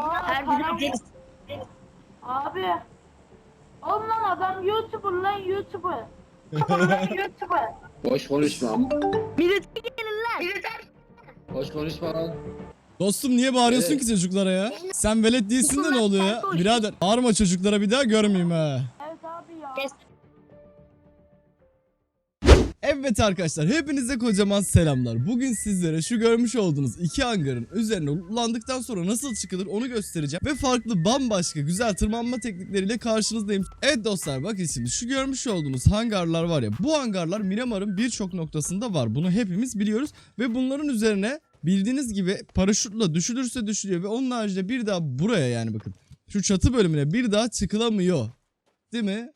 Her deniz. Abi. Oğlum lan adam YouTuber lan YouTuber. lan YouTuber. Boş konuşma. Millete gelin lan. Boş konuşma lan. Dostum niye bağırıyorsun Evet. ki çocuklara ya? Sen velet değilsin de ne oluyor ya? Birader bağırma çocuklara bir daha görmeyeyim ha. Evet abi ya. Evet arkadaşlar hepinize kocaman selamlar. Bugün sizlere şu görmüş olduğunuz iki hangarın üzerine kullandıktan sonra nasıl çıkılır onu göstereceğim. Ve farklı bambaşka güzel tırmanma teknikleriyle karşınızdayım. Evet dostlar bakın şimdi şu görmüş olduğunuz hangarlar var ya. Bu hangarlar Miramar'ın birçok noktasında var. Bunu hepimiz biliyoruz. Ve bunların üzerine bildiğiniz gibi paraşütle düşülürse düşülüyor. Ve onun haricinde bir daha buraya yani bakın. Şu çatı bölümüne bir daha çıkılamıyor. Değil mi?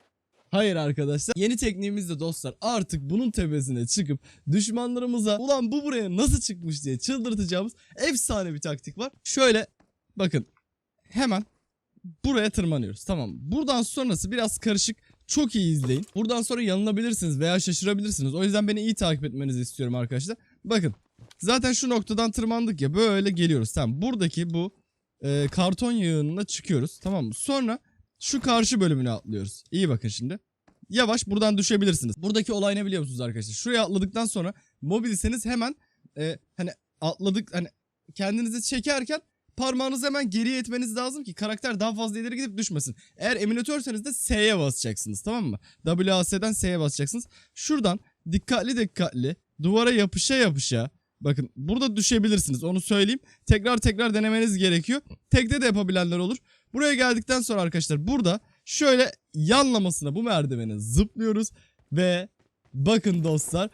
Hayır arkadaşlar. Yeni tekniğimizde dostlar artık bunun tepesine çıkıp düşmanlarımıza ulan bu buraya nasıl çıkmış diye çıldırtacağımız efsane bir taktik var. Şöyle bakın hemen buraya tırmanıyoruz tamam? Buradan sonrası biraz karışık. Çok iyi izleyin. Buradan sonra yanılabilirsiniz veya şaşırabilirsiniz. O yüzden beni iyi takip etmenizi istiyorum arkadaşlar. Bakın zaten şu noktadan tırmandık ya böyle geliyoruz. Tamam buradaki bu e, karton yığınına çıkıyoruz tamam mı? Sonra şu karşı bölümüne atlıyoruz. İyi bakın şimdi. Yavaş buradan düşebilirsiniz. Buradaki olay ne biliyor musunuz arkadaşlar? Şuraya atladıktan sonra mobilseniz hemen e, hani atladık hani kendinizi çekerken parmağınızı hemen geriye etmeniz lazım ki karakter daha fazla ileri gidip düşmesin. Eğer emülatörseniz de S'ye basacaksınız tamam mı? WAS'den S'ye basacaksınız. Şuradan dikkatli dikkatli duvara yapışa yapışa bakın burada düşebilirsiniz onu söyleyeyim. Tekrar tekrar denemeniz gerekiyor. Tekte de yapabilenler olur. Buraya geldikten sonra arkadaşlar burada şöyle yanlamasına bu merdivene zıplıyoruz ve bakın dostlar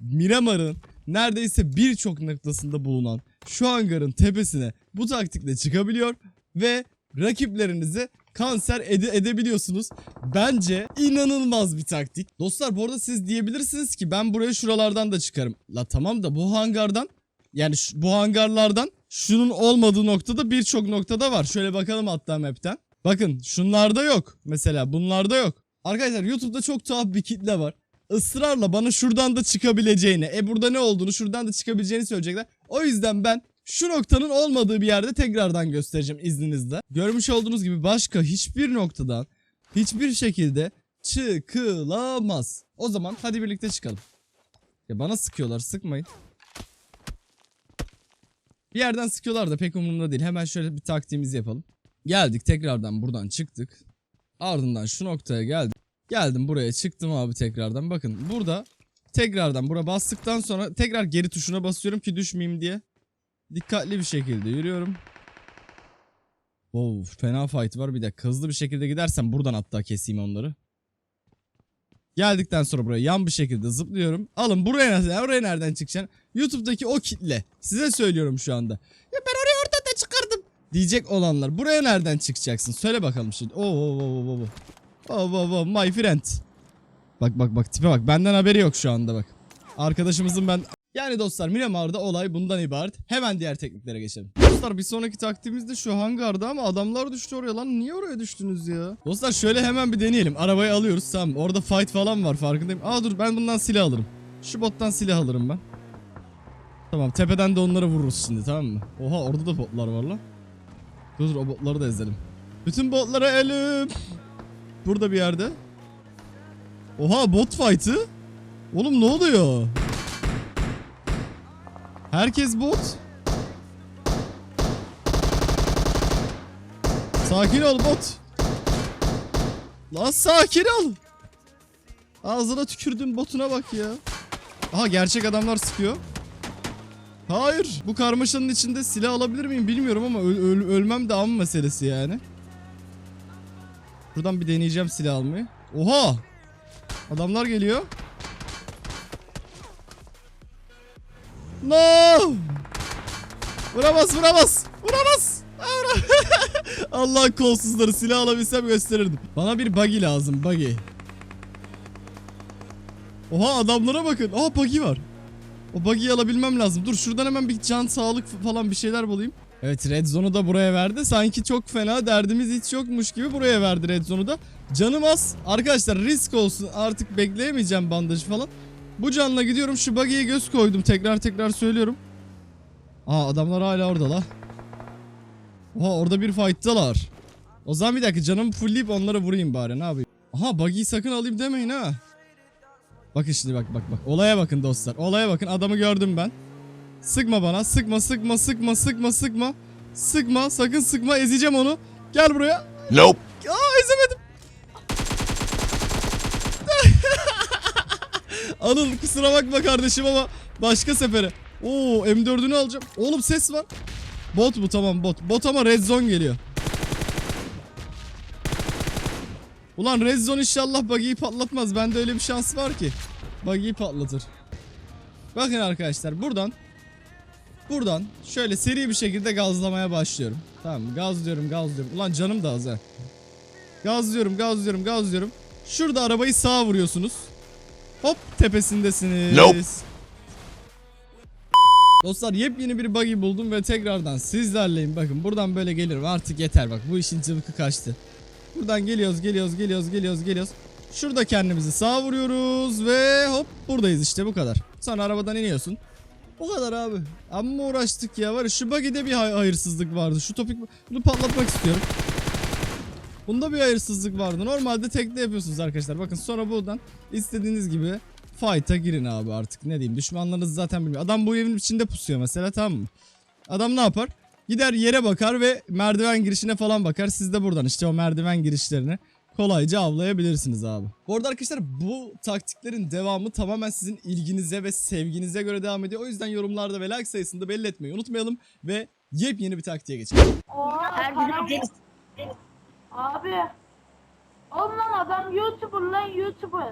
Miramar'ın neredeyse birçok noktasında bulunan şu hangarın tepesine bu taktikle çıkabiliyor ve rakiplerinizi kanser ede- edebiliyorsunuz. Bence inanılmaz bir taktik. Dostlar bu arada siz diyebilirsiniz ki ben buraya şuralardan da çıkarım. La tamam da bu hangardan yani bu hangarlardan şunun olmadığı noktada birçok noktada var. Şöyle bakalım hatta map'ten. Bakın şunlarda yok. Mesela bunlarda yok. Arkadaşlar YouTube'da çok tuhaf bir kitle var. Israrla bana şuradan da çıkabileceğini, e burada ne olduğunu şuradan da çıkabileceğini söyleyecekler. O yüzden ben şu noktanın olmadığı bir yerde tekrardan göstereceğim izninizle. Görmüş olduğunuz gibi başka hiçbir noktadan hiçbir şekilde çıkılamaz. O zaman hadi birlikte çıkalım. Ya bana sıkıyorlar sıkmayın. Bir yerden sıkıyorlar da pek umurumda değil. Hemen şöyle bir taktiğimizi yapalım. Geldik tekrardan buradan çıktık. Ardından şu noktaya geldim. Geldim buraya çıktım abi tekrardan. Bakın burada tekrardan bura bastıktan sonra tekrar geri tuşuna basıyorum ki düşmeyeyim diye. Dikkatli bir şekilde yürüyorum. Wow fena fight var bir dakika hızlı bir şekilde gidersem buradan hatta keseyim onları. Geldikten sonra buraya yan bir şekilde zıplıyorum. Alın buraya nereden, oraya nereden çıkacaksın? YouTube'daki o kitle. Size söylüyorum şu anda. Ya ben oraya oradan da çıkardım. Diyecek olanlar. Buraya nereden çıkacaksın? Söyle bakalım şimdi. Oo oo oo oo oo. Oh, oh, oh, my friend. Bak bak bak tipe bak. Benden haberi yok şu anda bak. Arkadaşımızın ben... Yani dostlar Miramar'da olay bundan ibaret. Hemen diğer tekniklere geçelim. Dostlar bir sonraki taktiğimiz de şu hangarda ama adamlar düştü oraya lan. Niye oraya düştünüz ya? Dostlar şöyle hemen bir deneyelim. Arabayı alıyoruz tamam. Orada fight falan var farkındayım. Aa dur ben bundan silah alırım. Şu bottan silah alırım ben. Tamam tepeden de onlara vururuz şimdi tamam mı? Oha orada da botlar var lan. Dur dur o botları da ezelim. Bütün botlara elim. Burada bir yerde. Oha bot fight'ı. Oğlum ne oluyor? Herkes bot. Sakin ol bot. Lan sakin ol. Ağzına tükürdüm botuna bak ya. Aha gerçek adamlar sıkıyor. Hayır. Bu karmaşanın içinde silah alabilir miyim bilmiyorum ama öl- öl- ölmem de am meselesi yani. Buradan bir deneyeceğim silah almayı. Oha! Adamlar geliyor. No! Vuramaz vuramaz! Vuramaz! Allah kolsuzları silah alabilsem gösterirdim. Bana bir buggy lazım buggy. Oha adamlara bakın. Aa buggy var. O buggy'yi alabilmem lazım. Dur şuradan hemen bir can sağlık falan bir şeyler bulayım. Evet Red Zone'u da buraya verdi. Sanki çok fena derdimiz hiç yokmuş gibi buraya verdi Red Zone'u da. Canım az. Arkadaşlar risk olsun. Artık bekleyemeyeceğim bandajı falan. Bu canla gidiyorum. Şu buggy'ye göz koydum. Tekrar tekrar söylüyorum. Aa adamlar hala orada la. Oha orada bir fight'talar. O zaman bir dakika canımı fullleyip onlara vurayım bari ne yapayım. Aha buggy'yi sakın alayım demeyin ha. Bakın şimdi bak bak bak. Olaya bakın dostlar. Olaya bakın adamı gördüm ben. Sıkma bana sıkma sıkma sıkma sıkma sıkma. Sıkma sakın sıkma ezeceğim onu. Gel buraya. Nope. Aa ezemedim. Anıl kusura bakma kardeşim ama başka sefere. Oo M4'ünü alacağım. Oğlum ses var. Bot bu tamam bot. Bot ama red zone geliyor. Ulan red zone inşallah buggy'yi patlatmaz. Bende öyle bir şans var ki. Buggy'yi patlatır. Bakın arkadaşlar buradan Buradan şöyle seri bir şekilde gazlamaya başlıyorum. Tamam gazlıyorum gazlıyorum. Ulan canım da az ha. Gazlıyorum gazlıyorum gazlıyorum. Şurada arabayı sağa vuruyorsunuz. Hop tepesindesiniz. Nope. Dostlar yepyeni bir buggy buldum ve tekrardan sizlerleyim. Bakın buradan böyle gelirim artık yeter bak bu işin cıvıkı kaçtı. Buradan geliyoruz geliyoruz geliyoruz geliyoruz geliyoruz. Şurada kendimizi sağa vuruyoruz ve hop buradayız işte bu kadar. Sonra arabadan iniyorsun. O kadar abi. Amma uğraştık ya var ya şu buggy'de bir hay- hayırsızlık vardı. Şu topik bunu patlatmak istiyorum. Bunda bir hayırsızlık vardı. Normalde tekte yapıyorsunuz arkadaşlar. Bakın sonra buradan istediğiniz gibi fight'a girin abi artık. Ne diyeyim düşmanlarınız zaten bilmiyor. Adam bu evin içinde pusuyor mesela tamam mı? Adam ne yapar? Gider yere bakar ve merdiven girişine falan bakar. Siz de buradan işte o merdiven girişlerini kolayca avlayabilirsiniz abi. Bu arada arkadaşlar bu taktiklerin devamı tamamen sizin ilginize ve sevginize göre devam ediyor. O yüzden yorumlarda ve like sayısını da belli etmeyi unutmayalım ve yepyeni bir taktiğe geçelim. Her Abi. Oğlum lan adam YouTuber lan YouTuber.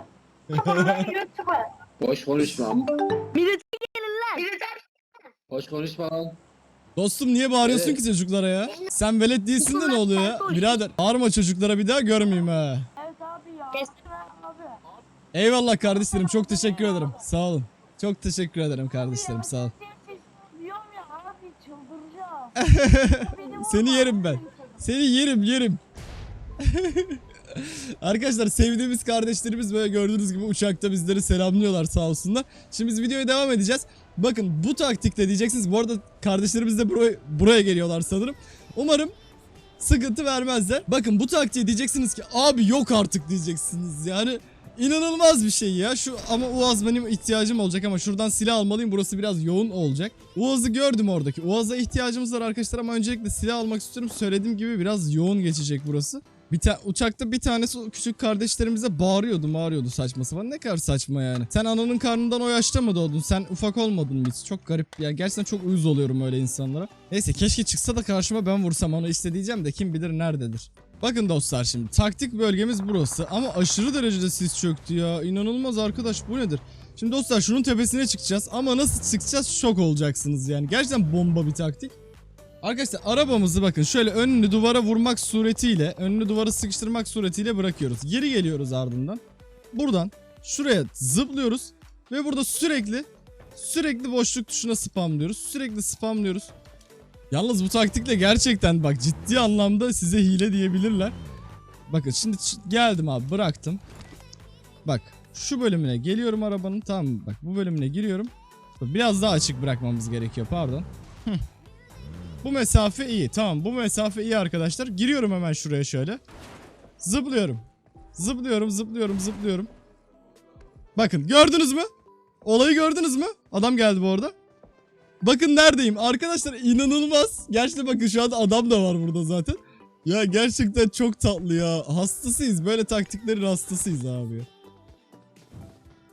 lan YouTuber. Boş konuşma. Millete gelin lan. Boş konuşma lan. Dostum niye bağırıyorsun Evet. ki çocuklara ya? Sen velet değilsin de ne oluyor ya? Birader bağırma çocuklara bir daha görmeyeyim ha. Evet abi ya. Kes. Abi. Eyvallah kardeşlerim çok teşekkür ederim. Sağ olun. Çok teşekkür ederim kardeşlerim sağ olun. Diyorum ya abi çıldıracağım. Benim Seni oğlum yerim ben. Seni yerim yerim. Arkadaşlar sevdiğimiz kardeşlerimiz böyle gördüğünüz gibi uçakta bizleri selamlıyorlar sağ olsunlar. Şimdi biz videoya devam edeceğiz. Bakın bu taktikle diyeceksiniz. Bu arada kardeşlerimiz de buraya, buraya geliyorlar sanırım. Umarım sıkıntı vermezler. Bakın bu taktiği diyeceksiniz ki abi yok artık diyeceksiniz. Yani inanılmaz bir şey ya. Şu ama Uaz benim ihtiyacım olacak ama şuradan silah almalıyım. Burası biraz yoğun olacak. Uaz'ı gördüm oradaki. Uaz'a ihtiyacımız var arkadaşlar ama öncelikle silah almak istiyorum. Söylediğim gibi biraz yoğun geçecek burası. Bir ta- uçakta bir tanesi küçük kardeşlerimize bağırıyordu bağırıyordu saçma sapan. Ne kadar saçma yani. Sen ananın karnından o yaşta mı doğdun? Sen ufak olmadın hiç? Çok garip. Ya gerçekten çok uyuz oluyorum öyle insanlara. Neyse keşke çıksa da karşıma ben vursam onu işte de kim bilir nerededir. Bakın dostlar şimdi taktik bölgemiz burası ama aşırı derecede sis çöktü ya. İnanılmaz arkadaş bu nedir? Şimdi dostlar şunun tepesine çıkacağız ama nasıl çıkacağız şok olacaksınız yani. Gerçekten bomba bir taktik. Arkadaşlar arabamızı bakın şöyle önünü duvara vurmak suretiyle, önünü duvara sıkıştırmak suretiyle bırakıyoruz. Geri geliyoruz ardından. Buradan şuraya zıplıyoruz ve burada sürekli sürekli boşluk tuşuna spamlıyoruz. Sürekli spamlıyoruz. Yalnız bu taktikle gerçekten bak ciddi anlamda size hile diyebilirler. Bakın şimdi geldim abi bıraktım. Bak şu bölümüne geliyorum arabanın tamam? Bak bu bölümüne giriyorum. Biraz daha açık bırakmamız gerekiyor pardon. Bu mesafe iyi. Tamam bu mesafe iyi arkadaşlar. Giriyorum hemen şuraya şöyle. Zıplıyorum. Zıplıyorum zıplıyorum zıplıyorum. Bakın gördünüz mü? Olayı gördünüz mü? Adam geldi bu arada. Bakın neredeyim. Arkadaşlar inanılmaz. Gerçekten bakın şu anda adam da var burada zaten. Ya gerçekten çok tatlı ya. Hastasıyız. Böyle taktiklerin hastasıyız abi.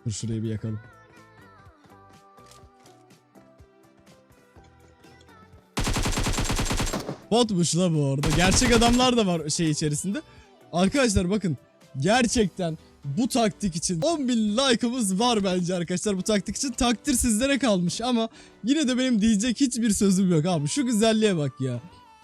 Dur şurayı bir yakalım. Botmuş la bu arada. Gerçek adamlar da var şey içerisinde. Arkadaşlar bakın. Gerçekten bu taktik için 10.000 like'ımız var bence arkadaşlar bu taktik için. Takdir sizlere kalmış ama yine de benim diyecek hiçbir sözüm yok abi. Şu güzelliğe bak ya.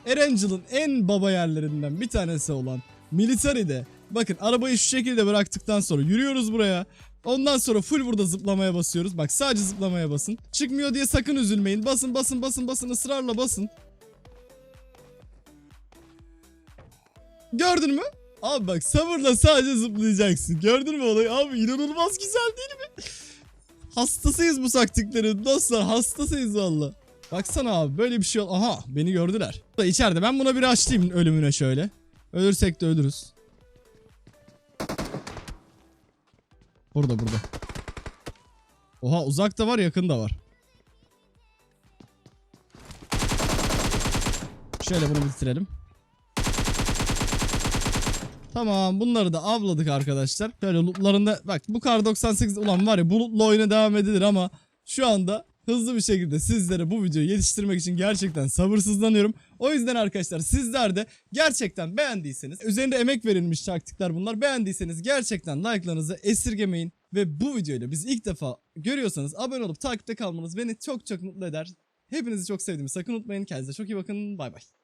Erangel'ın en baba yerlerinden bir tanesi olan Military'de bakın arabayı şu şekilde bıraktıktan sonra yürüyoruz buraya. Ondan sonra full burada zıplamaya basıyoruz. Bak sadece zıplamaya basın. Çıkmıyor diye sakın üzülmeyin. Basın basın basın basın ısrarla basın. Gördün mü? Abi bak sabırla sadece zıplayacaksın. Gördün mü olayı? Abi inanılmaz güzel değil mi? Hastasıyız bu taktiklerin dostlar. Hastasıyız valla. Baksana abi böyle bir şey ol. Aha beni gördüler. Da ben buna bir açlayayım ölümüne şöyle. Ölürsek de ölürüz. Burada burada. Oha uzakta var yakında var. Şöyle bunu bitirelim. Tamam bunları da avladık arkadaşlar. Şöyle lootlarında bak bu kar 98 ulan var ya bu lootla oyuna devam edilir ama şu anda hızlı bir şekilde sizlere bu videoyu yetiştirmek için gerçekten sabırsızlanıyorum. O yüzden arkadaşlar sizler de gerçekten beğendiyseniz üzerinde emek verilmiş taktikler bunlar. Beğendiyseniz gerçekten like'larınızı esirgemeyin ve bu videoyla bizi ilk defa görüyorsanız abone olup takipte kalmanız beni çok çok mutlu eder. Hepinizi çok sevdiğimi sakın unutmayın. Kendinize çok iyi bakın. Bay bay.